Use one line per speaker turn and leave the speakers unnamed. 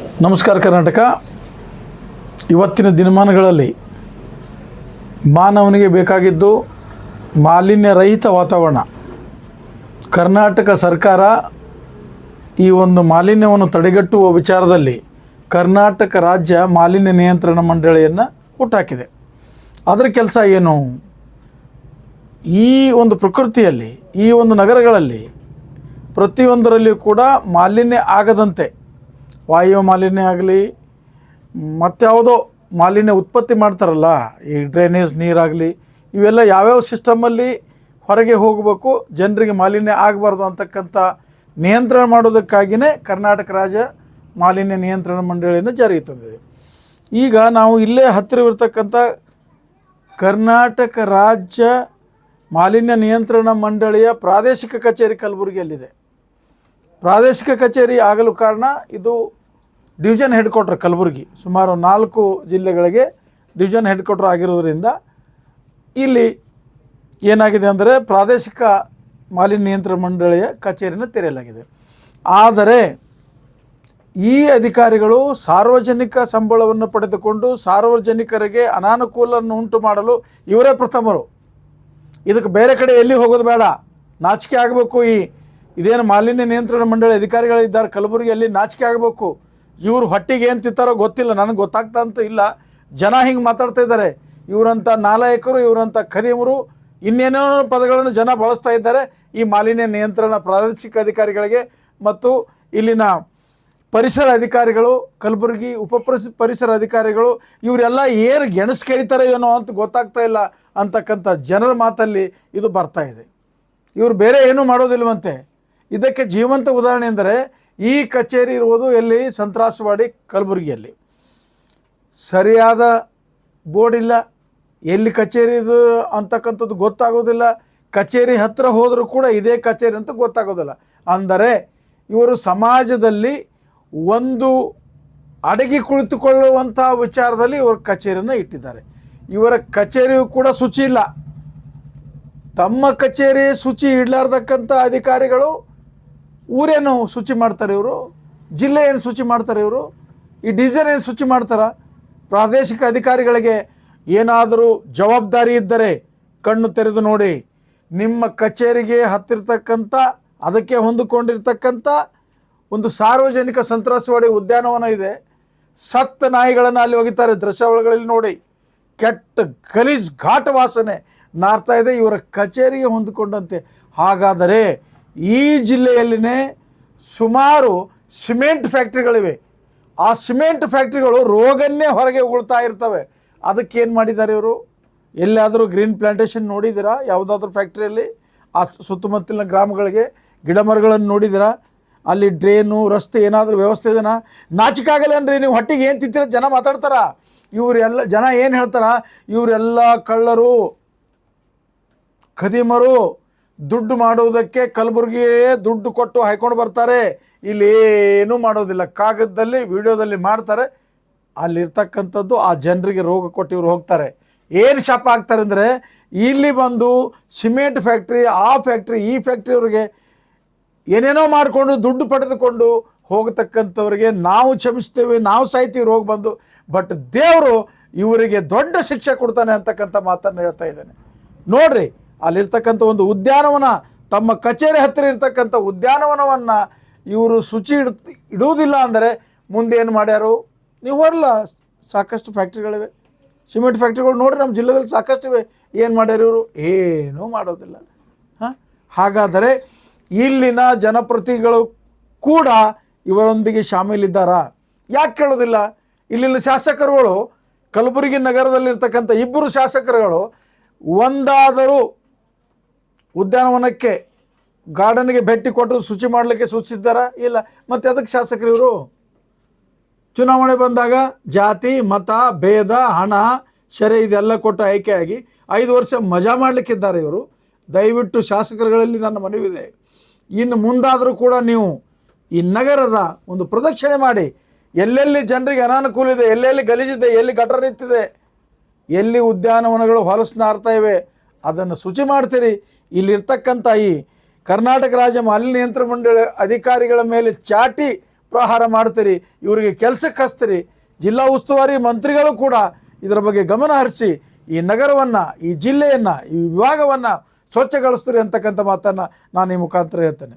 ನಮಸ್ಕಾರ ಕರ್ನಾಟಕ. ಇವತ್ತಿನ ದಿನಮಾನಗಳಲ್ಲಿ ಮಾನವನಿಗೆ ಬೇಕಾಗಿದ್ದು ಮಾಲಿನ್ಯ ರಹಿತ ವಾತಾವರಣ. ಕರ್ನಾಟಕ ಸರ್ಕಾರ ಈ ಒಂದು ಮಾಲಿನ್ಯವನ್ನು ತಡೆಗಟ್ಟುವ ವಿಚಾರದಲ್ಲಿ ಕರ್ನಾಟಕ ರಾಜ್ಯ ಮಾಲಿನ್ಯ ನಿಯಂತ್ರಣ ಮಂಡಳಿಯನ್ನು ಹುಟ್ಟಾಕಿದೆ ಅದರ ಕೆಲಸ ಏನು? ಈ ಒಂದು ಪ್ರಕೃತಿಯಲ್ಲಿ, ಈ ಒಂದು ನಗರಗಳಲ್ಲಿ ಪ್ರತಿಯೊಂದರಲ್ಲಿಯೂ ಕೂಡ ಮಾಲಿನ್ಯ ಆಗದಂತೆ ವಾಯು ಮಾಲಿನ್ಯ ಆಗಲಿ ಮತ್ತಾವುದೋ ಮಾಲಿನ್ಯ ಉತ್ಪತ್ತಿ ಮಾಡ್ತಾರಲ್ಲ, ಈ ಡ್ರೈನೇಜ್ ನೀರಾಗಲಿ, ಇವೆಲ್ಲ ಯಾವ್ಯಾವ ಸಿಸ್ಟಮಲ್ಲಿ ಹೊರಗೆ ಹೋಗಬೇಕು, ಜನರಿಗೆ ಮಾಲಿನ್ಯ ಆಗಬಾರ್ದು ಅಂತಕ್ಕಂಥ ನಿಯಂತ್ರಣ ಮಾಡೋದಕ್ಕಾಗಿಯೇ ಕರ್ನಾಟಕ ರಾಜ್ಯ ಮಾಲಿನ್ಯ ನಿಯಂತ್ರಣ ಮಂಡಳಿಯನ್ನು ಜಾರಿಗೆ ತಂದಿದೆ. ಈಗ ನಾವು ಇಲ್ಲೇ ಹತ್ತಿರವಿರ್ತಕ್ಕಂಥ ಕರ್ನಾಟಕ ರಾಜ್ಯ ಮಾಲಿನ್ಯ ನಿಯಂತ್ರಣ ಮಂಡಳಿಯ ಪ್ರಾದೇಶಿಕ ಕಚೇರಿ ಕಲಬುರಗಿಯಲ್ಲಿದೆ. ಪ್ರಾದೇಶಿಕ ಕಚೇರಿ ಆಗಲು ಕಾರಣ ಇದು ಡಿವಿಷನ್ ಹೆಡ್ ಕ್ವಾರ್ಟರ್ ಕಲಬುರಗಿ. ಸುಮಾರು ನಾಲ್ಕು ಜಿಲ್ಲೆಗಳಿಗೆ ಡಿವಿಷನ್ ಹೆಡ್ ಕ್ವಾರ್ಟರ್ ಆಗಿರೋದ್ರಿಂದ ಇಲ್ಲಿ ಏನಾಗಿದೆ ಅಂದರೆ ಪ್ರಾದೇಶಿಕ ಮಾಲಿನ್ಯ ನಿಯಂತ್ರಣ ಮಂಡಳಿಯ ಕಚೇರಿನ ತೆರೆಯಲಾಗಿದೆ. ಆದರೆ ಈ ಅಧಿಕಾರಿಗಳು ಸಾರ್ವಜನಿಕ ಸಂಬಳವನ್ನು ಪಡೆದುಕೊಂಡು ಸಾರ್ವಜನಿಕರಿಗೆ ಅನಾನುಕೂಲವನ್ನು ಉಂಟು ಮಾಡಲು ಇವರೇ ಪ್ರಥಮರು. ಇದಕ್ಕೆ ಬೇರೆ ಕಡೆ ಎಲ್ಲಿ ಹೋಗೋದು ಬೇಡ. ನಾಚಿಕೆ ಆಗಬೇಕು ಈ ಇದೇನು ಮಾಲಿನ್ಯ ನಿಯಂತ್ರಣ ಮಂಡಳಿ ಅಧಿಕಾರಿಗಳಿದ್ದಾರೆ ಕಲಬುರಗಿಯಲ್ಲಿ ನಾಚಿಕೆ ಆಗಬೇಕು. ಇವರು ಹೊಟ್ಟಿಗೆ ಏನು ಗೊತ್ತಿಲ್ಲ, ನನಗೆ ಗೊತ್ತಾಗ್ತಾ ಅಂತ ಇಲ್ಲ. ಜನ ಹಿಂಗೆ ಮಾತಾಡ್ತಾ ಇದ್ದಾರೆ. ಇವರಂಥ ನಾಲಾಯಕರು ಇವರಂಥ ಖದೀಮರು, ಇನ್ನೇನೋ ಪದಗಳನ್ನು ಜನ ಬಳಸ್ತಾ ಇದ್ದಾರೆ ಈ ಮಾಲಿನ್ಯ ನಿಯಂತ್ರಣ ಪ್ರಾದೇಶಿಕ ಅಧಿಕಾರಿಗಳಿಗೆ ಮತ್ತು ಇಲ್ಲಿನ ಪರಿಸರ ಅಧಿಕಾರಿಗಳು, ಕಲಬುರಗಿ ಉಪ ಪರಿಸ- ಪರಿಸರ ಅಧಿಕಾರಿಗಳು, ಇವರೆಲ್ಲ ಏನು ಗೆಣಸು ಕೇಳಿತಾರೆ ಏನೋ ಅಂತ ಗೊತ್ತಾಗ್ತಾ ಇಲ್ಲ ಅಂತಕ್ಕಂಥ ಜನರ ಮಾತಲ್ಲಿ ಇದು ಬರ್ತಾ ಇದೆ. ಇವರು ಬೇರೆ ಏನೂ ಮಾಡೋದಿಲ್ವಂತೆ. ಇದಕ್ಕೆ ಜೀವಂತ ಉದಾಹರಣೆ ಎಂದರೆ ಈ ಕಚೇರಿ ಇರುವುದು ಎಲ್ಲಿ? ಸಂತ್ರಾಸವಾಡಿ ಕಲಬುರಗಿಯಲ್ಲಿ. ಸರಿಯಾದ ಬೋರ್ಡ್ ಇಲ್ಲ. ಎಲ್ಲಿ ಕಚೇರಿ ಇದು ಅಂತಕ್ಕಂಥದ್ದು ಗೊತ್ತಾಗೋದಿಲ್ಲ. ಕಚೇರಿ ಹತ್ತಿರ ಹೋದರೂ ಕೂಡ ಇದೇ ಕಚೇರಿ ಅಂತ ಗೊತ್ತಾಗೋದಿಲ್ಲ. ಅಂದರೆ ಇವರು ಸಮಾಜದಲ್ಲಿ ಒಂದು ಅಡಗಿ ಕುಳಿತುಕೊಳ್ಳುವಂಥ ವಿಚಾರದಲ್ಲಿ ಇವರು ಕಚೇರಿಯನ್ನು ಇಟ್ಟಿದ್ದಾರೆ. ಇವರ ಕಚೇರಿಯು ಕೂಡ ಶುಚಿ ಇಲ್ಲ. ತಮ್ಮ ಕಚೇರಿ ಶುಚಿ ಇಡಲಾರ್ದಕ್ಕಂಥ ಅಧಿಕಾರಿಗಳು ಊರೇನು ಶುಚಿ ಮಾಡ್ತಾರೆ ಇವರು? ಜಿಲ್ಲೆ ಏನು ಶುಚಿ ಮಾಡ್ತಾರೆ ಇವರು? ಈ ಡಿವಿಷನ್ ಏನು ಶುಚಿ ಮಾಡ್ತಾರ? ಪ್ರಾದೇಶಿಕ ಅಧಿಕಾರಿಗಳಿಗೆ ಏನಾದರೂ ಜವಾಬ್ದಾರಿ ಇದ್ದರೆ ಕಣ್ಣು ತೆರೆದು ನೋಡಿ. ನಿಮ್ಮ ಕಚೇರಿಗೆ ಹತ್ತಿರತಕ್ಕಂಥ, ಅದಕ್ಕೆ ಹೊಂದಿಕೊಂಡಿರ್ತಕ್ಕಂಥ ಒಂದು ಸಾರ್ವಜನಿಕ ಸಂತ್ರಾಸವಾಡಿ ಉದ್ಯಾನವನ ಇದೆ. ಸತ್ತ ನಾಯಿಗಳನ್ನು ಅಲ್ಲಿ ಒಗಿತಾರೆ ದೃಶ್ಯಾವಳಿಗಳಲ್ಲಿ ನೋಡಿ. ಕೆಟ್ಟ ಗಲೀಜ್ ಘಾಟ ವಾಸನೆ ನಾರ್ತಾ ಇದೆ. ಇವರ ಕಚೇರಿಗೆ ಹೊಂದಿಕೊಂಡಂತೆ. ಹಾಗಾದರೆ ಈ ಜಿಲ್ಲೆಯಲ್ಲಿನೇ ಸುಮಾರು ಸಿಮೆಂಟ್ ಫ್ಯಾಕ್ಟ್ರಿಗಳಿವೆ. ಆ ಸಿಮೆಂಟ್ ಫ್ಯಾಕ್ಟ್ರಿಗಳು ರೋಗನ್ನೇ ಹೊರಗೆ ಉಗುಳ್ತಾ ಇರ್ತವೆ. ಅದಕ್ಕೆ ಏನು ಮಾಡಿದ್ದಾರೆ ಇವರು? ಎಲ್ಲಾದರೂ ಗ್ರೀನ್ ಪ್ಲಾಂಟೇಶನ್ ನೋಡಿದ್ದೀರಾ? ಯಾವುದಾದ್ರೂ ಫ್ಯಾಕ್ಟ್ರಿಯಲ್ಲಿ? ಆ ಸುತ್ತಮುತ್ತಲಿನ ಗ್ರಾಮಗಳಿಗೆ ಗಿಡ ಮರಗಳನ್ನು ನೋಡಿದ್ದೀರಾ? ಅಲ್ಲಿ ಡ್ರೇನು, ರಸ್ತೆ ಏನಾದರೂ ವ್ಯವಸ್ಥೆ ಇದೆನಾ? ನಾಚಿಕಾಗಲ್ಲನ್ರಿ ನೀವು ಹೊಟ್ಟಿಗೆ ಏನು ತಿಂತೀರ? ಜನ ಮಾತಾಡ್ತಾರ? ಇವರೆಲ್ಲ ಜನ ಏನು ಹೇಳ್ತಾರ? ಇವರೆಲ್ಲ ಕಳ್ಳರು, ಖದೀಮರು ದುಡ್ಡು ಮಾಡುವುದಕ್ಕೆ ಕಲಬುರಗಿಯೇ ದುಡ್ಡು ಕೊಟ್ಟು ಹಾಯ್ಕೊಂಡು ಬರ್ತಾರೆ. ಇಲ್ಲಿ ಏನೂ ಮಾಡೋದಿಲ್ಲ. ಕಾಗದದಲ್ಲಿ, ವಿಡಿಯೋದಲ್ಲಿ ಮಾಡ್ತಾರೆ. ಅಲ್ಲಿರ್ತಕ್ಕಂಥದ್ದು ಆ ಜನರಿಗೆ ರೋಗ ಕೊಟ್ಟು ಇವ್ರು ಹೋಗ್ತಾರೆ. ಏನು ಶಾಪ ಆಗ್ತಾರೆ ಅಂದರೆ, ಇಲ್ಲಿ ಬಂದು ಸಿಮೆಂಟ್ ಫ್ಯಾಕ್ಟ್ರಿ, ಆ ಫ್ಯಾಕ್ಟ್ರಿ, ಈ ಫ್ಯಾಕ್ಟ್ರಿ ಅವ್ರಿಗೆ ಏನೇನೋ ಮಾಡಿಕೊಂಡು ದುಡ್ಡು ಪಡೆದುಕೊಂಡು ಹೋಗತಕ್ಕಂಥವ್ರಿಗೆ ನಾವು ಕ್ಷಮಿಸ್ತೇವೆ, ನಾವು ಸಾಯ್ತೀವಿ, ರೋಗ ಬಂದು. ಬಟ್ ದೇವರು ಇವರಿಗೆ ದೊಡ್ಡ ಶಿಕ್ಷೆ ಕೊಡ್ತಾನೆ ಅಂತಕ್ಕಂಥ ಮಾತನ್ನು ಹೇಳ್ತಾ ಇದ್ದಾನೆ. ನೋಡ್ರಿ ಅಲ್ಲಿರ್ತಕ್ಕಂಥ ಒಂದು ಉದ್ಯಾನವನ, ತಮ್ಮ ಕಚೇರಿ ಹತ್ತಿರ ಇರ್ತಕ್ಕಂಥ ಉದ್ಯಾನವನವನ್ನು ಇವರು ಶುಚಿ ಇಡ್, ಇಡುವುದಿಲ್ಲ ಅಂದರೆ ಮುಂದೆ ಏನು ಮಾಡ್ಯಾರು? ನೀವು ಹೊರಲ್ಲ ಸಾಕಷ್ಟು ಫ್ಯಾಕ್ಟ್ರಿಗಳಿವೆ. ಸಿಮೆಂಟ್ ಫ್ಯಾಕ್ಟ್ರಿಗಳು ನೋಡಿರಿ ನಮ್ಮ ಜಿಲ್ಲೆದಲ್ಲಿ ಸಾಕಷ್ಟು ಇವೆ ಏನು ಮಾಡ್ಯಾರ ಇವರು? ಏನೂ ಮಾಡೋದಿಲ್ಲ. ಹಾಂ? ಹಾಗಾದರೆ ಇಲ್ಲಿನ ಜನಪ್ರತಿಗಳು ಕೂಡ ಇವರೊಂದಿಗೆ ಶಾಮೀಲಿದ್ದಾರಾ? ಯಾಕೆ ಕೇಳೋದಿಲ್ಲ? ಇಲ್ಲಿನ ಶಾಸಕರುಗಳು, ಕಲಬುರಗಿ ನಗರದಲ್ಲಿರ್ತಕ್ಕಂಥ ಇಬ್ಬರು ಶಾಸಕರುಗಳು, ಒಂದಾದರೂ ಉದ್ಯಾನವನಕ್ಕೆ ಗಾರ್ಡನ್ಗೆ ಭೇಟಿ ಕೊಟ್ಟು ಶುಚಿ ಮಾಡಲಿಕ್ಕೆ ಸೂಚಿಸಿದ್ದಾರಾ? ಇಲ್ಲ. ಮತ್ತು ಅದಕ್ಕೆ ಶಾಸಕರು ಇವರು? ಚುನಾವಣೆ ಬಂದಾಗ ಜಾತಿ, ಮತ, ಭೇದ, ಹಣ ಶರೆ ಇದೆಲ್ಲ ಕೊಟ್ಟು ಆಯ್ಕೆಯಾಗಿ ಐದು ವರ್ಷ ಮಜಾ ಮಾಡಲಿಕ್ಕಿದ್ದಾರೆ ಇವರು. ದಯವಿಟ್ಟು ಶಾಸಕರುಗಳಲ್ಲಿ ನನ್ನ ಮನವಿದೆ ಇನ್ನು ಮುಂದಾದರೂ ಕೂಡ ನೀವು ಈ ನಗರದ ಒಂದು ಪ್ರದಕ್ಷಿಣೆ ಮಾಡಿ. ಎಲ್ಲೆಲ್ಲಿ ಜನರಿಗೆ ಅನಾನುಕೂಲ ಇದೆ, ಎಲ್ಲೆಲ್ಲಿ ಗಲೀಜಿದೆ, ಎಲ್ಲಿ ಗಟರ ನಿಂತಿದೆ, ಎಲ್ಲಿ ಉದ್ಯಾನವನಗಳು ಹೊಲಸು ನಾರ್ತಾ ಇವೆ, ಅದನ್ನು ಶುಚಿ ಮಾಡ್ತೀರಿ. ಇಲ್ಲಿರ್ತಕ್ಕಂಥ ಈ ಕರ್ನಾಟಕ ರಾಜ್ಯ ಮಾಲಿನ್ಯ ನಿಯಂತ್ರಣ ಮಂಡಳಿ ಅಧಿಕಾರಿಗಳ ಮೇಲೆ ಚಾಟಿ ಪ್ರಹಾರ ಮಾಡ್ತೀರಿ ಇವರಿಗೆ ಕೆಲಸಕ್ಕೆ ಹಚ್ತೀರಿ. ಜಿಲ್ಲಾ ಉಸ್ತುವಾರಿ ಮಂತ್ರಿಗಳು ಕೂಡ ಇದರ ಬಗ್ಗೆ ಗಮನ ಹರಿಸಿ ಈ ನಗರವನ್ನು, ಈ ಜಿಲ್ಲೆಯನ್ನು, ಈ ವಿಭಾಗವನ್ನು ಸ್ವಚ್ಛಗೊಳಿಸ್ತೀರಿ ಅಂತಕ್ಕಂಥ ಮಾತನ್ನು ನಾನು ಈ ಮುಖಾಂತರ ಹೇಳ್ತೇನೆ.